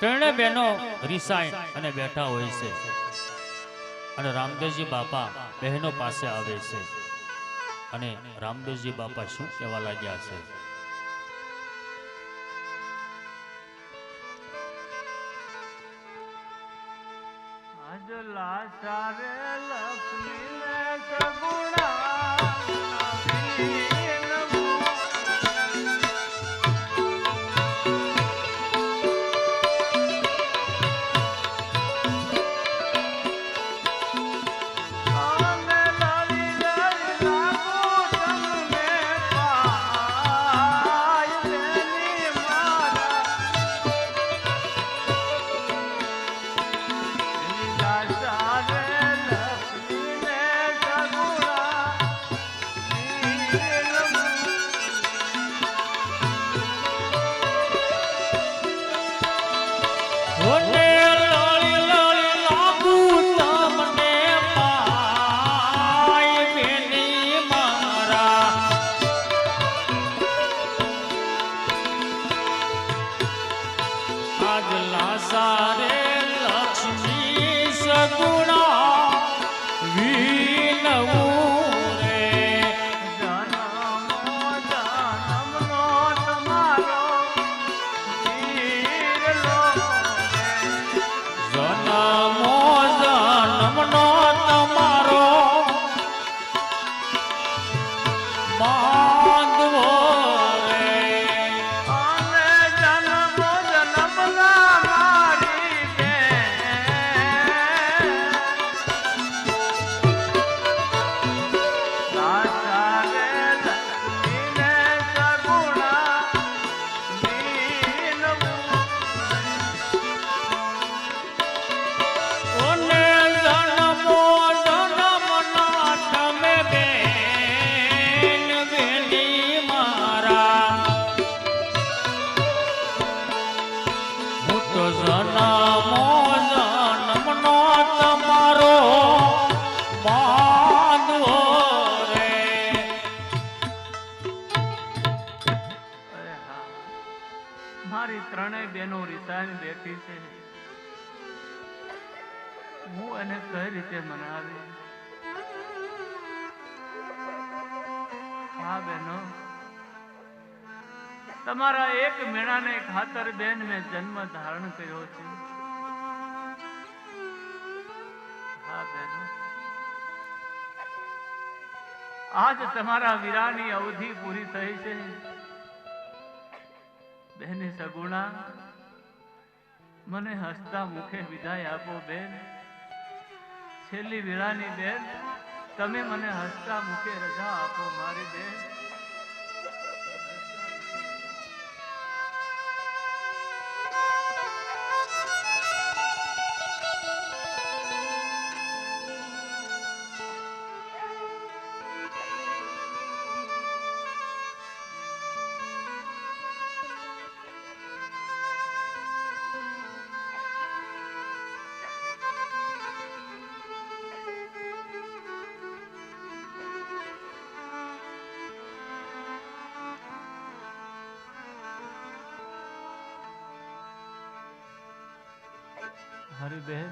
ત્રણે બહેનો રિસાઈ અને બેઠા હોય છે. અને રામદેવજી બાપા બહેનો પાસે આવે છે. અને રામદેવજી બાપા શું કહેવા લાગ્યા છે? રે જનમો કઈ રીતે મનાવી? હા, બહેનો. તમારા એક મેળાને ખાતર બેન મેં જન્મ ધારણ કર્યો છે. આજ તમારા વીરાની અવધિ પૂરી થઈ છે. બેને સગુણા, મને હસતા મુખે વિદાય આપો, બેન. છેલ્લી વીરાની બેન તમે મને હસતા મૂકે રજા આપો મારી બેન. હરી બેન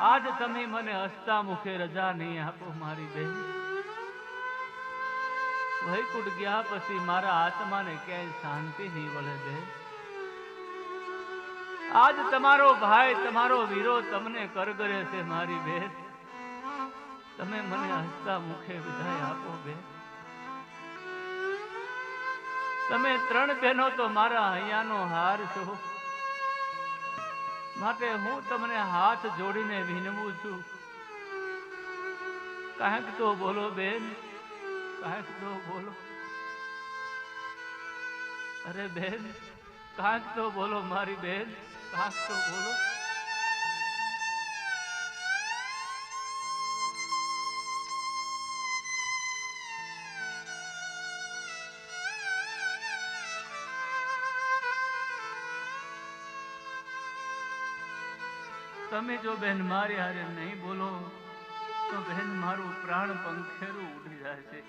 આજ તમે મને હસતા મુખે રજા નહીં આપો મારી બહેન. વૈકુટ ગયા પછી મારા આત્માને ક્યાંય શાંતિ નહીં વળે બહેન. આજ તમારો ભાઈ, તમારો વીરો તમને કરગરે છે મારી બહેન. તમે મને હસતા મુખે વિદાય આપો બેન તમે ત્રણ બહેનો તો મારા અહીંયાનો હાર છો. માટે હું તમને હાથ જોડીને વિનવું છું. કાંઈક તો બોલો બેન, કાંઈક તો બોલો. અરે બેન, કાંઈક તો બોલો મારી બેન, કાંઈક તો બોલો. તમે જો બેન મારી હારે નહીં બોલો, તો બહેન મારું પ્રાણ પંખેરું ઉડી જાય છે.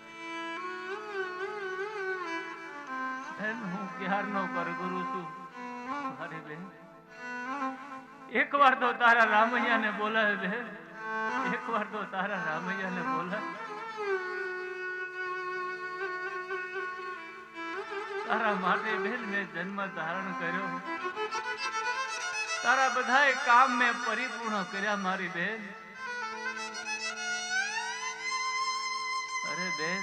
બેન, હું ક્યારનો પરગુરુ છું? મારી એક એકવાર તો તારા રામૈયાને બોલાવે એક એકવાર તો તારા રામૈયાને બોલાય. તારા માટે બહેન મેં જન્મ ધારણ કર્યો. તારા બધાય કામ મેં પરિપૂર્ણ કર્યા, મારી બેન. અરે બેન,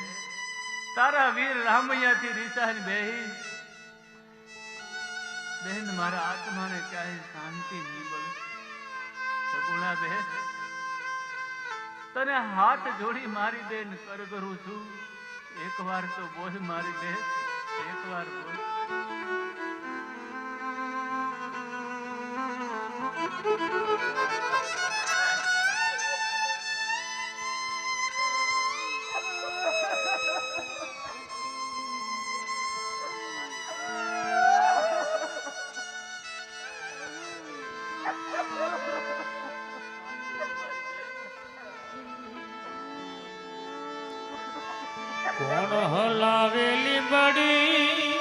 તારા વીર રામૈયાથી રીસાઈ બેહી. બેન, મારા આત્માને ક્યાંય શાંતિ નહીં મળે. સગુણા બેન, તને હાથ જોડી મારી બેન કર કરું છું. એકવાર તો બોલ મારી બેન, એકવાર બોલ. કોણ હલાવેલી બડી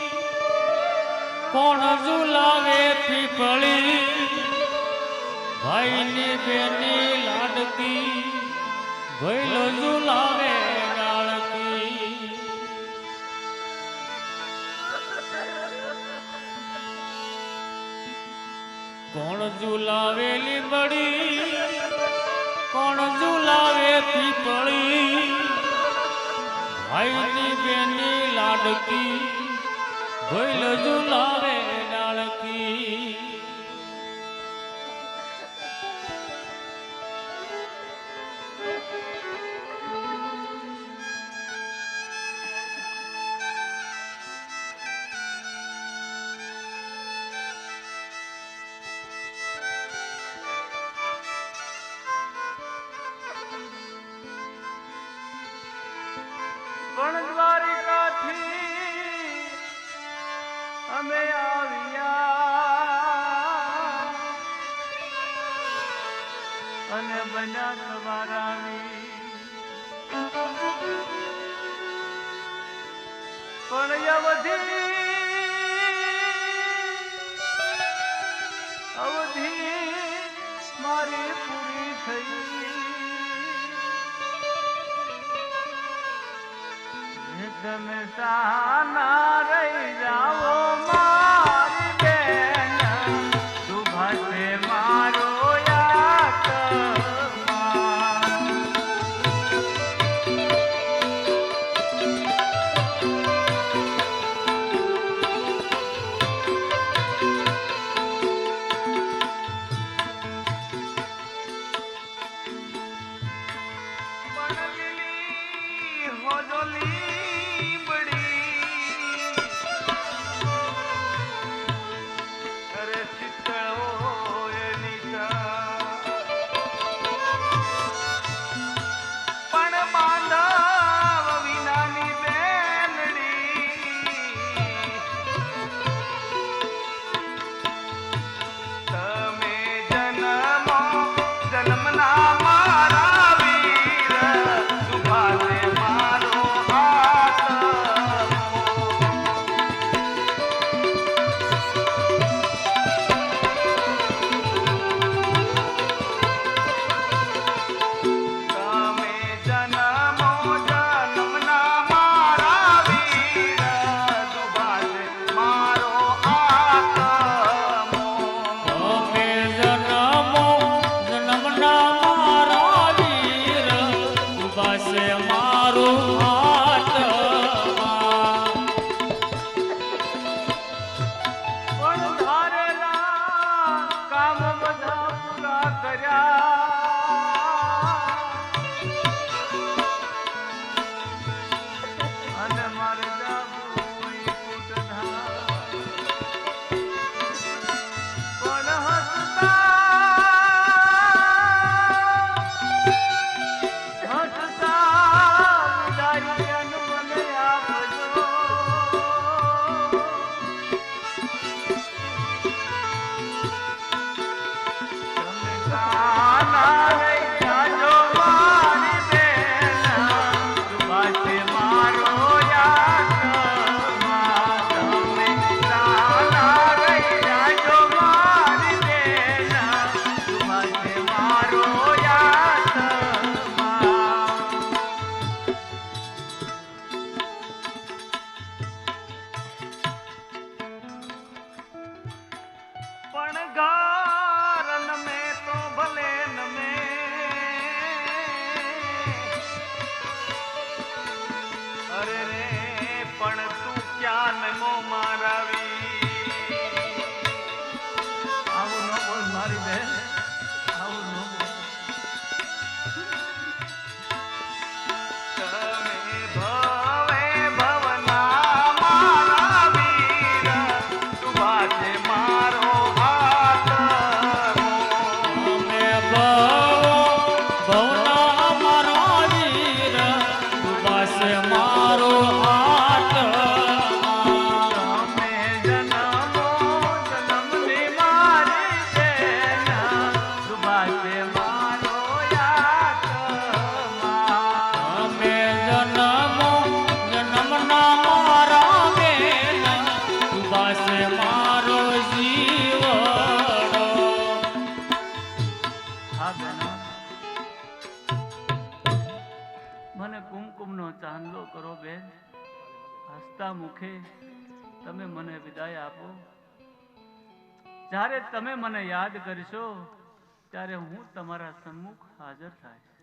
કોણ ઝુલાવે પીપળી ભાઈની બેની લાડકી ભૈલો ઝુલાવે ડાળકી કોણ ઝુલાવેલી બડી કોણ ઝુલાવે પીપળી? ભાઈની બેની લાડકી ભૈલો ઝુલાવે અમે આવ્યા. અને બન્યા તમારાની પણ અવધિ તમે સાના રહી જાઓ મારી બેન. મારું હસતા મુખે તમે મને વિદાય આપો. જ્યારે તમે મને યાદ કરશો, ત્યારે હું તમારા સન્મુખ હાજર થાય.